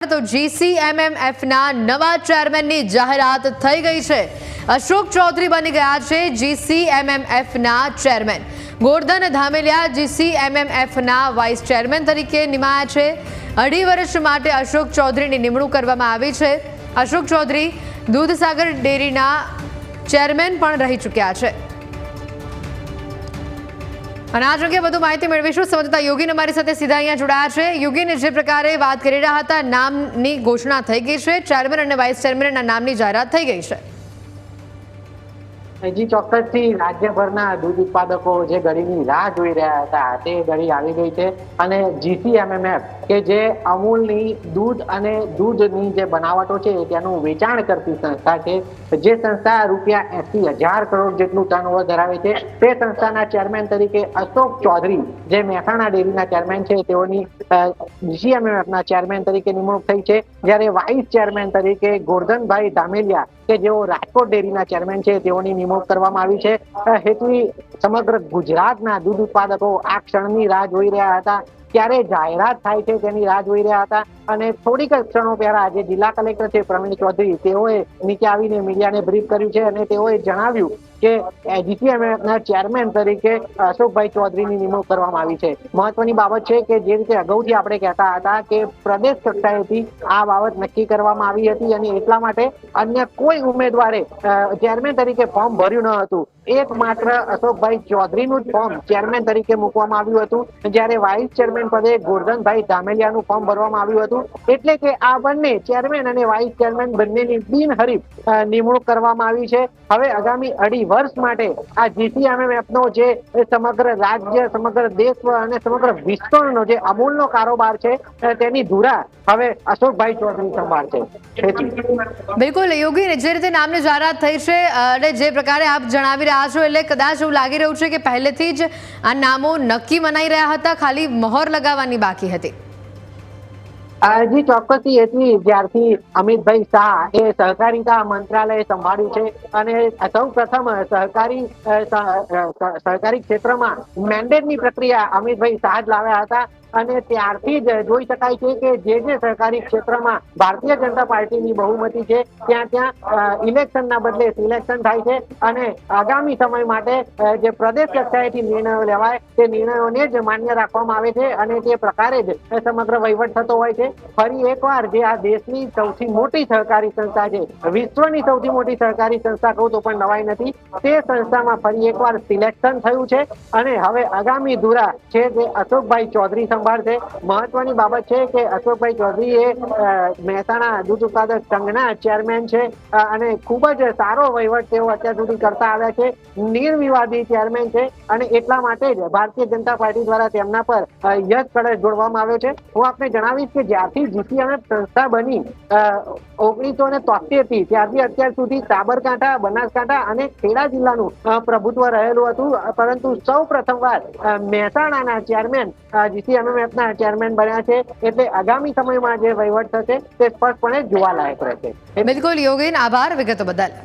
તો જીસીએમએમએફના નવા ચેરમેનની જાહેરાત થઈ ગઈ છે. અશોક ચૌધરી બની ગયા છે જીસીએમએમએફના ચેરમેન ગોરધન ધામેલિયા જીસીએમએમએફના વાઇસ ચેરમેન તરીકે નિમાયા છે. અઢી વર્ષ માટે અશોક ચૌધરીની નિમણૂક કરવામાં આવી છે. અશોક ચૌધરી દૂધસાગર ડેરીના ચેરમેન પણ રહી ચૂક્યા છે. અને આ અંગે વધુ માહિતી મેળવીશું. સંવાદદાતા યોગીન અમારી સાથે સીધા અહીંયા જોડાયા છે. યોગીન, જે પ્રકારે વાત કરી રહ્યા હતા, નામની ઘોષણા થઈ ગઈ છે. ચેરમેન અને વાઇસ ચેરમેનના નામની જાહેરાત થઈ ગઈ છે. હજી ચોક્કસથી રાજ્યભરના દૂધ ઉત્પાદકો જે ઘડીની રાહ જોઈ રહ્યા હતા તે ઘડી આવી ગઈ છે. અને જીસીએમએમએફ કે જે અમૂલની દૂધ અને દૂધની જે બનાવટો છે તેનું વેચાણ કરતી સંસ્થા છે. જે સંસ્થા રૂપિયા એસી હજાર કરોડ જેટલું ટર્નઓવર ધરાવે છે, તે સંસ્થાના ચેરમેન તરીકે અશોક ચૌધરી, જે મહેસાણા ડેરીના ચેરમેન છે, તેઓની જીસીએમએમએફના ચેરમેન તરીકે નિમણૂક થઈ છે. જ્યારે વાઇસ ચેરમેન તરીકે ગોરધનભાઈ ધામેલિયા, કે જેઓ રાજકોટ ડેરીના ચેરમેન છે, તેઓની નિમણૂક કરવામાં આવી છે. હેતવી સમગ્ર ગુજરાતના દૂધ ઉત્પાદકો આ ક્ષણની રાહ જોઈ રહ્યા હતા. ક્યારે જાહેરાત થાય છે તેની રાહ જોઈ રહ્યા હતા. અને થોડીક ક્ષણો પહેલા જે જિલ્લા કલેક્ટર છે, પ્રવીણ ચૌધરી, તેઓએ નીચે આવીને મીડિયાને બ્રીફ કર્યું છે અને તેઓએ જણાવ્યું કે જીસીએમએફના ચેરમેન તરીકે અશોકભાઈ ચૌધરીની નિમણૂક કરવામાં આવી છે. મહત્વની બાબત છે કે જે રીતે અગાઉથી આપણે કહેતા હતા કે પ્રદેશ કક્ષાએથી આ બાબત નક્કી કરવામાં આવી હતી અને એટલા માટે અન્ય કોઈ ઉમેદવારે ચેરમેન તરીકે ફોર્મ ભર્યું ન હતું. એકમાત્ર અશોકભાઈ ચૌધરીનું જ ફોર્મ ચેરમેન તરીકે મૂકવામાં આવ્યું હતું. જ્યારે વાઇસ ચેરમેન પદે ગોરધનભાઈ ધામેલિયાનું ફોર્મ ભરવામાં આવ્યું હતું. એટલે કે આ બંને ચેરમેન અને વાઇસ ચેરમેન બંનેની બિનહરીફ નિમણૂક કરવામાં આવી છે. હવે આગામી અઢી વર્ષ માટે આ જીસીએમએમએફ એપનો જે સમગ્ર રાજ્ય, સમગ્ર દેશ અને સમગ્ર વિશ્વનો જે અમૂલનો કારોબાર છે તેની ધુરા હવે અશોકભાઈ ચૌધરી સંભાળશે બિલકુલ, યોગી જે રીતે નામની જાહેરાત થઈ છે અને જે પ્રકારે આપ જણાવી રહ્યા છો, એટલે કદાચ એવું લાગી રહ્યું છે કે પહેલેથી જ આ નામો નક્કી મનાઈ રહ્યા હતા, ખાલી મહોર લગાવવાની બાકી હતી. હજી ચોક્કસથી એટલી જ્યારથી અમિતભાઈ શાહ એ સહકારિતા મંત્રાલય સંભાળ્યું છે અને સૌ પ્રથમ સહકારી સહકારી ક્ષેત્રમાં મેન્ડેટની પ્રક્રિયા અમિતભાઈ શાહ જ લાવ્યા હતા અને ત્યારથી જ જોઈ શકાય છે કે જે જે સહકારી ક્ષેત્રમાં ભારતીય જનતા પાર્ટીની બહુમતી છે, ત્યાં ત્યાં ઇલેક્શનના બદલે સિલેક્શન થાય છે અને આગામી સમય માટે જે પ્રદેશ કક્ષાએથી નિર્ણયો લેવાય તે નિર્ણયોને જ માન્ય રાખવામાં આવે છે અને તે પ્રકારે જ સમગ્ર વહીવટ થતો હોય છે. ફરી એકવાર જે આ દેશની સૌથી મોટી સહકારી સંસ્થા છે, વિશ્વની સૌથી મોટી સહકારી સંસ્થા કહું તો પણ નવાઈ નથી, તે સંસ્થામાં ફરી એકવાર સિલેક્શન થયું છે અને હવે આગામી ધુરા છે તે અશોકભાઈ ચૌધરી સંભાળશે. મહત્વની બાબત છે કે અશોકભાઈ ચૌધરી એ મહેસાણા દૂધ ઉત્પાદક સંઘના ચેરમેન છે અને ખૂબ જ સારો વહીવટ તેઓ અત્યાર સુધી કરતા આવ્યા છે, નિર્વિવાદી ચેરમેન છે અને એટલા માટે જ ભારતીય જનતા પાર્ટી દ્વારા તેમના પર યશ કળશ જોડવામાં આવ્યો છે. હું આપને જણાવીશ કે જ્યારથી જીસીએમએફ સંસ્થા બની. ઓગણીસો ને તોતેરથી ત્યારથી અત્યાર સુધી સાબરકાંઠા, બનાસકાંઠા અને ખેડા જિલ્લાનું પ્રભુત્વ રહેલું હતું. પરંતુ સૌ પ્રથમવાર વાર મહેસાણાના ચેરમેન જીસીએમએફ ના ચેરમેન બન્યા છે. એટલે આગામી સમયમાં જે વહીવટ થશે, તે સ્પષ્ટપણે જોવાલાયક રહેશે. બિલકુલ, યોગેન, આભાર, વિગતો બદલ.